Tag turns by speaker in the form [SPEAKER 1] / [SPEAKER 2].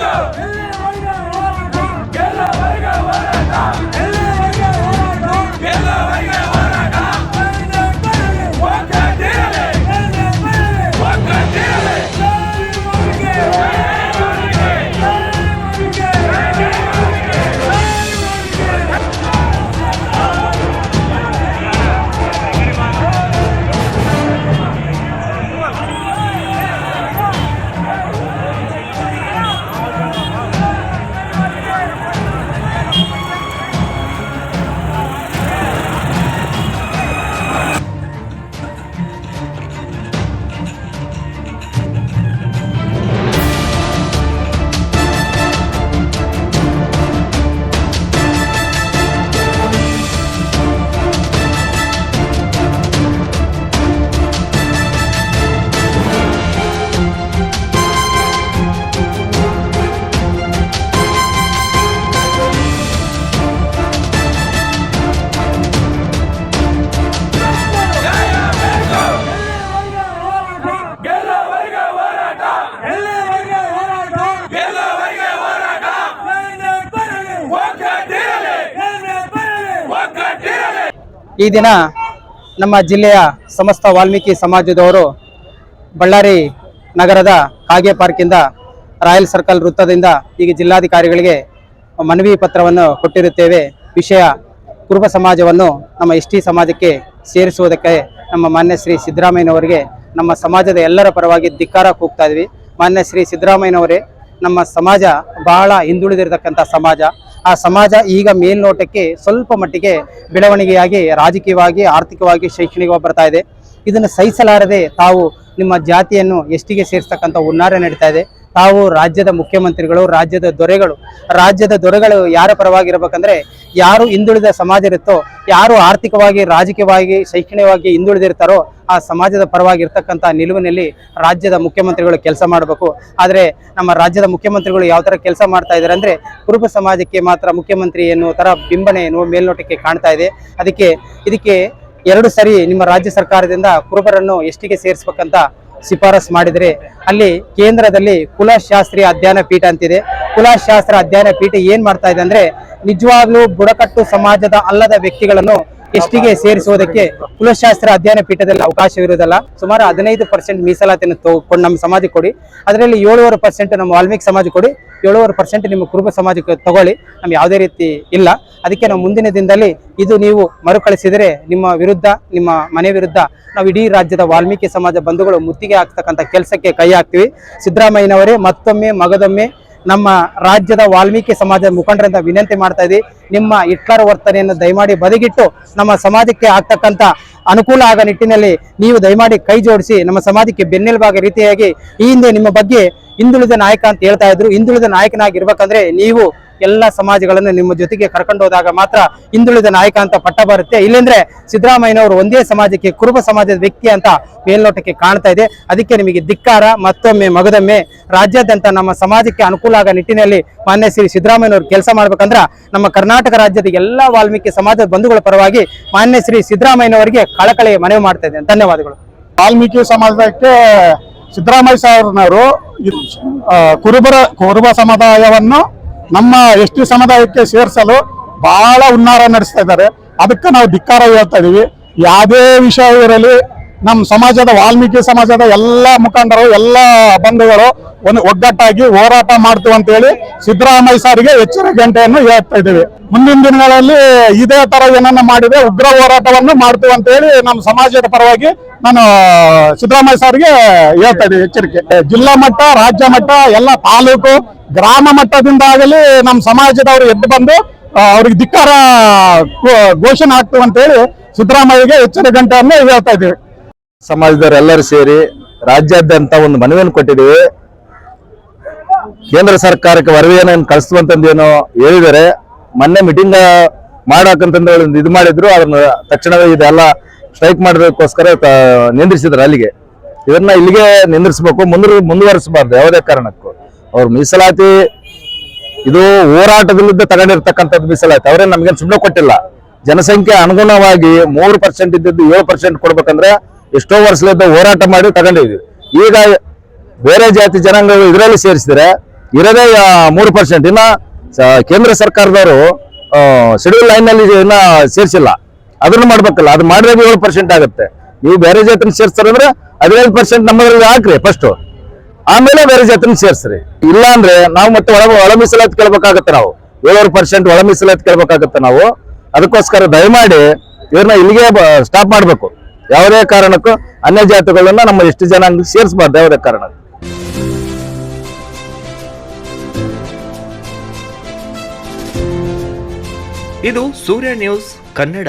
[SPEAKER 1] 렛츠고!
[SPEAKER 2] ಈ ದಿನ ನಮ್ಮ ಜಿಲ್ಲೆಯ ಸಮಸ್ತ ವಾಲ್ಮೀಕಿ ಸಮಾಜದವರು ಬಳ್ಳಾರಿ ನಗರದ ಕಾಗೆ ಪಾರ್ಕಿಂದ ರಾಯಲ್ ಸರ್ಕಲ್ ವೃತ್ತದಿಂದ ಈಗ ಜಿಲ್ಲಾಧಿಕಾರಿಗಳಿಗೆ ಮನವಿ ಪತ್ರವನ್ನು ಕೊಟ್ಟಿರುತ್ತೇವೆ. ವಿಷಯ ಕುರುಬ ಸಮಾಜವನ್ನು ನಮ್ಮ ಎಸ್ ಟಿ ಸಮಾಜಕ್ಕೆ ಸೇರಿಸುವುದಕ್ಕೆ ನಮ್ಮ ಮಾನ್ಯ ಶ್ರೀ ಸಿದ್ದರಾಮಯ್ಯನವರಿಗೆ ನಮ್ಮ ಸಮಾಜದ ಎಲ್ಲರ ಪರವಾಗಿ ಧಿಕ್ಕಾರ ಕೂಗ್ತಾ ಇದ್ವಿ. ಮಾನ್ಯ ಶ್ರೀ ಸಿದ್ದರಾಮಯ್ಯನವರೇ, ನಮ್ಮ ಸಮಾಜ ಬಹಳ ಹಿಂದುಳಿದಿರತಕ್ಕಂಥ ಸಮಾಜ. ಆ ಸಮಾಜ ಈಗ ಮೇಲ್ನೋಟಕ್ಕೆ ಸ್ವಲ್ಪ ಮಟ್ಟಿಗೆ ಬೆಳವಣಿಗೆಯಾಗಿ, ರಾಜಕೀಯವಾಗಿ, ಆರ್ಥಿಕವಾಗಿ, ಶೈಕ್ಷಣಿಕವಾಗಿ ಬರ್ತಾ ಇದೆ. ಇದನ್ನು ಸಹಿಸಲಾರದೆ ತಾವು ನಿಮ್ಮ ಜಾತಿಯನ್ನು ಎಷ್ಟಿಗೆ ಸೇರಿಸ್ತಕ್ಕಂಥ ಹುನ್ನಾರ ನಡೀತಾ ಇದೆ. ತಾವು ರಾಜ್ಯದ ಮುಖ್ಯಮಂತ್ರಿಗಳು, ರಾಜ್ಯದ ದೊರೆಗಳು ರಾಜ್ಯದ ದೊರೆಗಳು ಯಾರ ಪರವಾಗಿರ್ಬೇಕಂದ್ರೆ, ಯಾರು ಹಿಂದುಳಿದ ಸಮಾಜ ಇರುತ್ತೋ, ಯಾರು ಆರ್ಥಿಕವಾಗಿ, ರಾಜಕೀಯವಾಗಿ, ಶೈಕ್ಷಣಿಕವಾಗಿ ಹಿಂದುಳಿದಿರ್ತಾರೋ ಆ ಸಮಾಜದ ಪರವಾಗಿ ಇರ್ತಕ್ಕಂಥ ನಿಲುವಿನಲ್ಲಿ ರಾಜ್ಯದ ಮುಖ್ಯಮಂತ್ರಿಗಳು ಕೆಲಸ ಮಾಡಬೇಕು. ಆದರೆ ನಮ್ಮ ರಾಜ್ಯದ ಮುಖ್ಯಮಂತ್ರಿಗಳು ಯಾವ ಥರ ಕೆಲಸ ಮಾಡ್ತಾ ಇದ್ದಾರೆ ಅಂದರೆ ಕುರುಬ ಸಮಾಜಕ್ಕೆ ಮಾತ್ರ ಮುಖ್ಯಮಂತ್ರಿ ಎನ್ನುವ ಥರ ಬಿಂಬನೆ ಎನ್ನುವ ಮೇಲ್ನೋಟಕ್ಕೆ ಕಾಣ್ತಾ ಇದೆ. ಅದಕ್ಕೆ ಇದಕ್ಕೆ ಎರಡು ಸರಿ ನಿಮ್ಮ ರಾಜ್ಯ ಸರ್ಕಾರದಿಂದ ಕುರುಬರನ್ನು ಎಷ್ಟಿಗೆ ಸೇರಿಸ್ಬೇಕಂತ ಶಿಫಾರಸ್ ಮಾಡಿದರೆ ಅಲ್ಲಿ ಕೇಂದ್ರದಲ್ಲಿ ಕುಲಶಾಸ್ತ್ರೀಯ ಅಧ್ಯಯನ ಪೀಠ ಅಂತಿದೆ. ಕುಲಶಾಸ್ತ್ರ ಅಧ್ಯಯನ ಪೀಠ ಏನ್ ಮಾಡ್ತಾ ಇದೆ ಅಂದ್ರೆ ನಿಜವಾಗ್ಲೂ ಬುಡಕಟ್ಟು ಸಮಾಜದ ಅಲ್ಲದ ವ್ಯಕ್ತಿಗಳನ್ನು ಎಷ್ಟಿಗೆ ಸೇರಿಸುವುದಕ್ಕೆ ಕುಲಶಾಸ್ತ್ರ ಅಧ್ಯಯನ ಪೀಠದಲ್ಲಿ ಅವಕಾಶವಿರುವುದಲ್ಲ ಸುಮಾರು ಹದಿನೈದು ಪರ್ಸೆಂಟ್ ಮೀಸಲಾತಿಯನ್ನು ತಗೊಂಡು ನಮ್ಮ ಸಮಾಜಕ್ಕೆ ಕೊಡಿ. ಅದರಲ್ಲಿ ಏಳುವರೆ ಪರ್ಸೆಂಟ್ ನಮ್ಮ ವಾಲ್ಮೀಕಿ ಸಮಾಜ ಕೊಡಿ, ಏಳುವರೆ ಪರ್ಸೆಂಟ್ ನಿಮ್ಮ ಕುರುಬ ಸಮಾಜಕ್ಕೆ ತಗೊಳ್ಳಿ. ನಮ್ಗೆ ಯಾವುದೇ ರೀತಿ ಇಲ್ಲ. ಅದಕ್ಕೆ ನಾವು ಮುಂದಿನ ದಿನದಲ್ಲಿ ಇದು ನೀವು ಮರುಕಳಿಸಿದರೆ ನಿಮ್ಮ ವಿರುದ್ಧ, ನಿಮ್ಮ ಮನೆ ವಿರುದ್ಧ ನಾವು ಇಡೀ ರಾಜ್ಯದ ವಾಲ್ಮೀಕಿ ಸಮಾಜ ಬಂಧುಗಳು ಮುತ್ತಿಗೆ ಹಾಕ್ತಕ್ಕಂಥ ಕೆಲಸಕ್ಕೆ ಕೈ ಹಾಕ್ತೀವಿ. ಸಿದ್ದರಾಮಯ್ಯನವರೇ ಮತ್ತೊಮ್ಮೆ, ಮಗದೊಮ್ಮೆ ನಮ್ಮ ರಾಜ್ಯದ ವಾಲ್ಮೀಕಿ ಸಮಾಜದ ಮುಖಂಡರಿಂದ ವಿನಂತಿ ಮಾಡ್ತಾ ಇದ್ದೀವಿ. ನಿಮ್ಮ ಹಿಟ್ಲರ್ ವರ್ತನೆಯನ್ನು ದಯಮಾಡಿ ಬದಿಗಿಟ್ಟು ನಮ್ಮ ಸಮಾಜಕ್ಕೆ ಆಗ್ತಕ್ಕಂಥ ಅನುಕೂಲ ಆಗ ನಿಟ್ಟಿನಲ್ಲಿ ನೀವು ದಯಮಾಡಿ ಕೈ ಜೋಡಿಸಿ ನಮ್ಮ ಸಮಾಜಕ್ಕೆ ಬೆನ್ನೆಲುಬಾಗ ರೀತಿಯಾಗಿ ಈ ಹಿಂದೆ ನಿಮ್ಮ ಬಗ್ಗೆ ಹಿಂದುಳಿದ ನಾಯಕ ಅಂತ ಹೇಳ್ತಾ ಇದ್ರು. ಹಿಂದುಳಿದ ನಾಯಕನಾಗಿರ್ಬೇಕಂದ್ರೆ ನೀವು ಎಲ್ಲ ಸಮಾಜಗಳನ್ನು ನಿಮ್ಮ ಜೊತೆಗೆ ಕರ್ಕೊಂಡು ಹೋದಾಗ ಮಾತ್ರ ಹಿಂದುಳಿದ ನಾಯಕ ಅಂತ ಪಟ್ಟ ಬರುತ್ತೆ. ಇಲ್ಲಂದ್ರೆ ಸಿದ್ದರಾಮಯ್ಯನವರು ಒಂದೇ ಸಮಾಜಕ್ಕೆ ಕುರುಬ ಸಮಾಜದ ವ್ಯಕ್ತಿ ಅಂತ ಮೇಲ್ನೋಟಕ್ಕೆ ಕಾಣ್ತಾ ಇದೆ. ಅದಕ್ಕೆ ನಿಮಗೆ ಧಿಕ್ಕಾರ, ಮತ್ತೊಮ್ಮೆ ಮಗದೊಮ್ಮೆ ರಾಜ್ಯಾದ್ಯಂತ ನಮ್ಮ ಸಮಾಜಕ್ಕೆ ಅನುಕೂಲ ಆಗ ನಿಟ್ಟಿನಲ್ಲಿ ಮಾನ್ಯ ಶ್ರೀ ಸಿದ್ದರಾಮಯ್ಯನವರು ಕೆಲಸ ಮಾಡ್ಬೇಕಂದ್ರ ನಮ್ಮ ಕರ್ನಾಟಕ ರಾಜ್ಯದ ಎಲ್ಲಾ ವಾಲ್ಮೀಕಿ ಸಮಾಜದ ಬಂಧುಗಳ ಪರವಾಗಿ ಮಾನ್ಯ ಶ್ರೀ ಸಿದ್ದರಾಮಯ್ಯನವರಿಗೆ ಕಳಕಳಿ ಮನವಿ ಮಾಡ್ತಾ ಇದ್ದೇನೆ. ಧನ್ಯವಾದಗಳು.
[SPEAKER 3] ವಾಲ್ಮೀಕಿ ಸಮಾಜಕ್ಕೆ ಸಿದ್ದರಾಮಯ್ಯ ಸಾಹೇಬ್ರವರು ಕುರುಬರ, ಕುರುಬ ಸಮುದಾಯವನ್ನು ನಮ್ಮ ಎಸ್ ಟಿ ಸಮುದಾಯಕ್ಕೆ ಸೇರಿಸಲು ಬಹಳ ಹುನ್ನಾರ ನಡೆಸ್ತಾ ಇದ್ದಾರೆ. ಅದಕ್ಕೆ ನಾವು ಧಿಕ್ಕಾರ ಹೇಳ್ತಾ ಇದೀವಿ. ಯಾವುದೇ ವಿಷಯ ಇರಲಿ ನಮ್ಮ ಸಮಾಜದ ವಾಲ್ಮೀಕಿ ಸಮಾಜದ ಎಲ್ಲ ಮುಖಂಡರು, ಎಲ್ಲ ಬಂಧುಗಳು ಒಂದು ಒಗ್ಗಟ್ಟಾಗಿ ಹೋರಾಟ ಮಾಡ್ತೀವಿ ಅಂತ ಹೇಳಿ ಸಿದ್ದರಾಮಯ್ಯ ಸಾರಿಗೆ ಎಚ್ಚರ ಗಂಟೆಯನ್ನು ಹೇಳ್ತಾ ಇದ್ದೀವಿ. ಮುಂದಿನ ದಿನಗಳಲ್ಲಿ ಇದೇ ತರ ಏನನ್ನ ಮಾಡಿದೆ ಉಗ್ರ ಹೋರಾಟವನ್ನು ಮಾಡ್ತೀವಿ ಅಂತ ಹೇಳಿ ನಮ್ಮ ಸಮಾಜದ ಪರವಾಗಿ ನಾನು, ಸಿದ್ದರಾಮಯ್ಯ ಸಾರಿಗೆ ಹೇಳ್ತಾ ಇದ್ದೀವಿ ಎಚ್ಚರಿಕೆ. ಜಿಲ್ಲಾ ಮಟ್ಟ, ರಾಜ್ಯ ಮಟ್ಟ, ಎಲ್ಲ ತಾಲೂಕು, ಗ್ರಾಮ ಮಟ್ಟದಿಂದ ಆಗಲಿ ನಮ್ಮ ಸಮಾಜದವರು ಎದ್ದು ಬಂದು ಅವ್ರಿಗೆ ಧಿಕ್ಕಾರ ಘೋಷಣೆ ಆಗ್ತೀವಿ ಅಂತ ಹೇಳಿ ಸಿದ್ದರಾಮಯ್ಯಗೆ ಎಚ್ಚರಿಕೆ ಗಂಟೆಯನ್ನು ಹೇಳ್ತಾ ಇದ್ದೀವಿ.
[SPEAKER 4] ಸಮಾಜದವರೆಲ್ಲರೂ ಸೇರಿ ರಾಜ್ಯಾದ್ಯಂತ ಒಂದು ಮನವಿಯನ್ನು ಕೊಟ್ಟಿದ್ದೀವಿ. ಕೇಂದ್ರ ಸರ್ಕಾರಕ್ಕೆ ವರದಿಯನ್ನು ಕಳಿಸುವಂತಂದೇನೋ ಹೇಳಿದರೆ ಮೊನ್ನೆ ಮೀಟಿಂಗ್ ಮಾಡಕಂತಂದು ಇದು ಮಾಡಿದ್ರು, ಅದನ್ನ ತಕ್ಷಣವೇ ಇದೆಲ್ಲ ಸ್ಟ್ರೈಕ್ ಮಾಡೋದಕ್ಕೋಸ್ಕರ ನಿಂದ್ರಿಸಿದ್ರು ಅಲ್ಲಿಗೆ. ಇದನ್ನ ಇಲ್ಲಿಗೆ ನಿಂದ್ರಿಸಬೇಕು, ಮುಂದ್ರ ಮುಂದುವರಿಸಬಾರ್ದು ಯಾವುದೇ ಕಾರಣಕ್ಕೂ. ಅವ್ರ ಮೀಸಲಾತಿ ಇದು ಹೋರಾಟದಲ್ಲಿದ್ದ ತಗೊಂಡಿರ್ತಕ್ಕಂಥದ್ದು ಮೀಸಲಾತಿ. ಅವರೇ ನಮ್ಗೆ ಸುಮ್ಮನೆ ಕೊಟ್ಟಿಲ್ಲ. ಜನಸಂಖ್ಯೆ ಅನುಗುಣವಾಗಿ ಮೂರು ಪರ್ಸೆಂಟ್ ಇದ್ದದ್ದು ಏಳು ಪರ್ಸೆಂಟ್ ಕೊಡ್ಬೇಕಂದ್ರೆ ಎಷ್ಟೋ ವರ್ಷದಿಂದ ಹೋರಾಟ ಮಾಡಿ ತಗೊಂಡಿದ್ವಿ ಈಗ ಬೇರೆ ಜಾತಿ ಜನಾಂಗಗಳು ಇದರಲ್ಲಿ ಸೇರಿಸಿದ್ರೆ ಇರೋದೇ ಮೂರು ಪರ್ಸೆಂಟ್ ಇನ್ನ ಕೇಂದ್ರ ಸರ್ಕಾರದವರು ಶೆಡ್ಯೂಲ್ ಲೈನ್ನಲ್ಲಿ ಇನ್ನ ಸೇರಿಸಿಲ್ಲ. ಅದನ್ನು ಮಾಡ್ಬೇಕಲ್ಲ. ಅದು ಮಾಡಿದ್ರೆ ಏಳು ಪರ್ಸೆಂಟ್ ಆಗುತ್ತೆ. ನೀವು ಬೇರೆ ಜಾತಿನ ಸೇರಿಸ್ತಾರಂದ್ರೆ ಹದಿನೈದು ಪರ್ಸೆಂಟ್ ನಮ್ಮದ್ರಲ್ಲಿ ಹಾಕ್ರಿ ಫಸ್ಟ್ ಆಮೇಲೆ ಬೇರೆ ಜಾತಿನ ಸೇರಿಸ್ರಿ. ಇಲ್ಲ ಅಂದ್ರೆ ನಾವು ಮತ್ತೆ ಒಳ ಒಳ ಮೀಸಲಾತಿ ಕೇಳ್ಬೇಕಾಗತ್ತೆ ನಾವು. ಏಳುವರೆ ಪರ್ಸೆಂಟ್ ಒಳ ಮೀಸಲಾತಿ ಕೇಳ್ಬೇಕಾಗತ್ತೆ ನಾವು. ಅದಕ್ಕೋಸ್ಕರ ದಯಮಾಡಿ ಇವ್ರನ್ನ ಇಲ್ಲಿಗೆ ಸ್ಟಾಪ್ ಮಾಡಬೇಕು. ಯಾವುದೇ ಕಾರಣಕ್ಕೂ ಅನ್ಯ ಜಾತಿಗಳನ್ನ ನಮ್ಮ ಎಷ್ಟು ಜನ ಸೇರಿಸಬಾರ್ದು ಯಾವುದೇ ಕಾರಣ
[SPEAKER 5] ಇದು ಸೂರ್ಯ ನ್ಯೂಸ್ ಕನ್ನಡ.